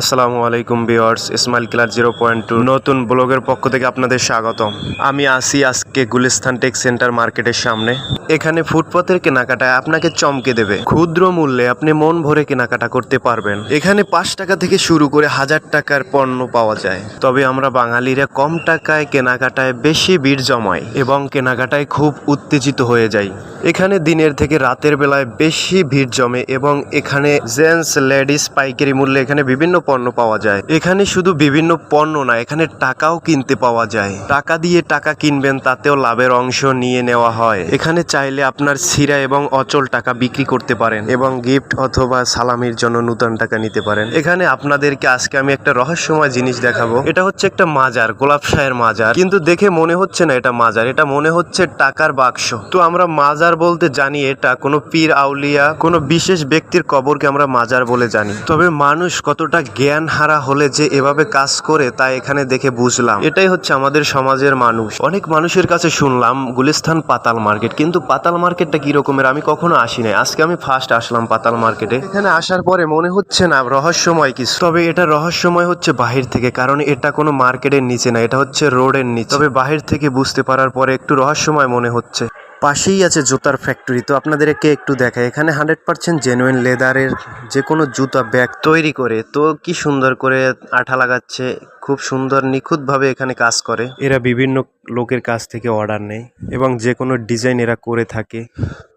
আসসালামু আলাইকুম viewers, Ismail killer zero point two. নতুন ব্লগের পক্ষ থেকে আপনাদের স্বাগতম। আমি আসি আজকে গুলিস্তান টেক সেন্টার মার্কেটের সামনে। এখানে ফুটপাতের কেনাকাটায় আপনাকে চমকে দেবে। ক্ষুদ্র মূল্যে আপনি মন ভরে কেনাকাটা করতে পারবেন। এখানে পাঁচ টাকা থেকে শুরু করে হাজার টাকার পণ্য পাওয়া যায়। তবে আমরা বাঙালিরা কম টাকায় কেনাকাটায় বেশি ভিড় জমাই এবং কেনাকাটায় খুব উত্তেজিত হয়ে যাই। এখানে দিনের থেকে রাতের বেলায় বেশি ভিড় জমে এবং এখানে জেন্টস লেডিস পাইকারি মূল্যে এখানে বিভিন্ন পণ্য পাওয়া যায়। এখানে শুধু বিভিন্ন পণ্য না, এখানে টাকাও কিনতে পাওয়া যায়। টাকা দিয়ে টাকা কিনবেন, তাতেও লাভের অংশ নিয়ে নেওয়া হয়। এখানে চাইলে আপনার সিরা এবং অচল টাকা বিক্রি করতে পারেন এবং গিফট অথবা সালামির জন্য নূতন টাকা নিতে পারেন। এখানে আপনাদেরকে আজকে আমি একটা রহস্যময় জিনিস দেখাবো। এটা হচ্ছে একটা মাজার, গোলাপ শাহের মাজার। কিন্তু দেখে মনে হচ্ছে না এটা মাজার, এটা মনে হচ্ছে টাকার বাক্স। তো আমরা মাজার বলতে জানি এটা, কোনো পীর আউলিয়া, কোনো বিশেষ ব্যক্তির কবরকে আমরা মাজার বলে জানি। তবে মানুষ কতটা জ্ঞান হারা হলে যে এভাবে কাজ করে তা এখানে দেখে বুঝলাম। এটাই হচ্ছে আমাদের সমাজের মানুষ। অনেক মানুষের কাছে শুনলাম গুলিস্তান পাতাল মার্কেট। কিন্তু পাতাল মার্কেটটা কি রকমের? আমি কখনো আসি নাই। আজকে আমি ফার্স্ট আসলাম পাতাল মার্কেটে। এখানে আসার পরে মনে হচ্ছে না রহস্যময় কিছু। তবে এটা রহস্যময় হচ্ছে বাহির থেকে কারণ এটা কোনো মার্কেটের নিচে না এটা হচ্ছে রোডের নিচে। তবে বাহির থেকে বুঝতে পারার পরে একটু রহস্যময় মনে হচ্ছে। পাশেই আছে জুতার ফ্যাক্টরি তো আপনাদেরকে একটু দেখায় এখানে হান্ড্রেড পার্সেন্ট জেনুইন লেদারের যে কোনো জুতা ব্যাগ তৈরি করে তো কি সুন্দর করে আঠা লাগাচ্ছে খুব সুন্দর নিখুঁতভাবে এখানে কাজ করে। এরা বিভিন্ন লোকের কাছ থেকে অর্ডার নেয় এবং যে কোনো ডিজাইন এরা করে থাকে।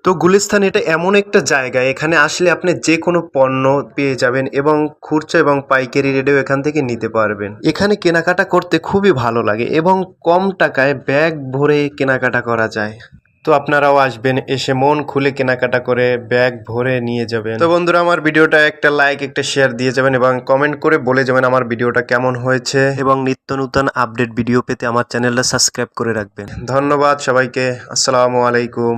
তো গুলিস্তান এটা এমন একটা জায়গা এখানে আসলে আপনি যে কোনো পণ্য পেয়ে যাবেন এবং খুচরা এবং পাইকারি রেটেও এখান থেকে নিতে পারবেন। এখানে কেনাকাটা করতে খুবই ভালো লাগে এবং কম টাকায় ব্যাগ ভরে কেনাকাটা করা যায়। তো আপনারাও আসবেন এসে মন খুলে কেনাকাটা করে ব্যাগ ভরে নিয়ে যাবেন। তো বন্ধুরা আমার ভিডিওটা একটা লাইক একটা শেয়ার দিয়ে যাবেন এবং কমেন্ট করে বলে যাবেন আমার ভিডিওটা কেমন হয়েছে। এবং নিত্য নতুন আপডেট ভিডিও পেতে আমার চ্যানেলটা সাবস্ক্রাইব করে রাখবেন। ধন্যবাদ সবাইকে আসসালামু আলাইকুম।